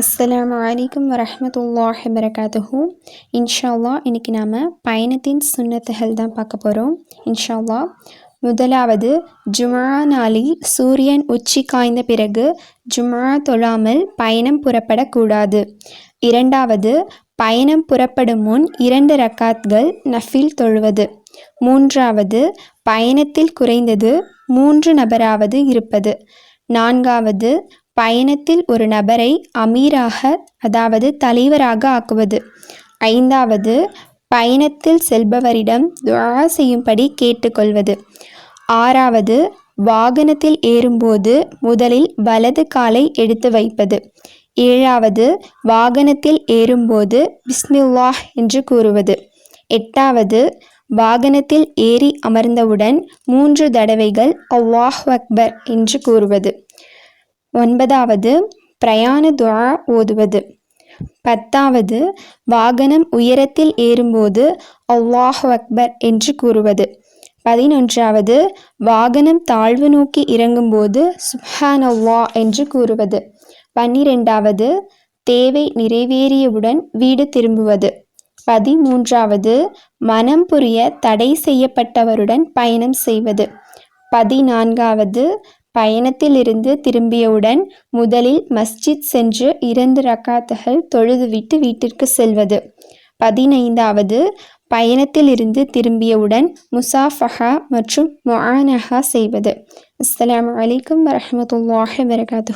அஸ்லாம் வலைக்கம் வரமத்துல்லாஹ் வரகாத்துஹு இன்ஷால்லா இன்றைக்கி நாம் பயணத்தின் சுண்ணத்துகள் தான் பார்க்க போகிறோம் இன்ஷால்லா முதலாவது ஜுமா நாளில் சூரியன் உச்சி காய்ந்த பிறகு ஜுமா தொழாமல் பயணம் புறப்படக்கூடாது. இரண்டாவது பயணம் புறப்படும் முன் இரண்டு ரக்காத்கள் நஃபில் தொழுவது. மூன்றாவது பயணத்தில் குறைந்தது மூன்று நபராவது இருப்பது. நான்காவது பயணத்தில் ஒரு நபரை அமீராக அதாவது தலைவராக ஆக்குவது. ஐந்தாவது பயணத்தில் செல்பவரிடம் துவா செய்யும்படி கேட்டுக்கொள்வது. ஆறாவது வாகனத்தில் ஏறும்போது முதலில் வலது காலை எடுத்து வைப்பது. ஏழாவது வாகனத்தில் ஏறும்போது பிஸ்மில்லாஹ் என்று கூறுவது. எட்டாவது வாகனத்தில் ஏறி அமர்ந்தவுடன் மூன்று தடவைகள் அவ்வாஹ் அக்பர் என்று கூறுவது. ஒன்பதாவது பிரயாண துவா ஓதுவது. பத்தாவது வாகனம் உயரத்தில் ஏறும்போது அல்லாஹ் அக்பர் என்று கூறுவது. பதினொன்றாவது வாகனம் தாழ்வு நோக்கி இறங்கும்போது சுஹான் அவ்வா என்று கூறுவது. பன்னிரெண்டாவது தேவை நிறைவேறியவுடன் வீடு திரும்புவது. பதிமூன்றாவது மனம் புரிய தடை செய்யப்பட்டவருடன் பயணம் செய்வது. பதினான்காவது பயணத்திலிருந்து திரும்பியவுடன் முதலில் மஸ்ஜித் சென்று இரண்டு ரக்காத்துகள் தொழுதுவிட்டு வீட்டிற்கு செல்வது. பதினைந்தாவது பயணத்திலிருந்து திரும்பியவுடன் முசாஃபஹா மற்றும் மொஹானஹா செய்வது. அஸ்லாம் வலைக்கம் வரமத்துல்லாஹ் வரகாத்து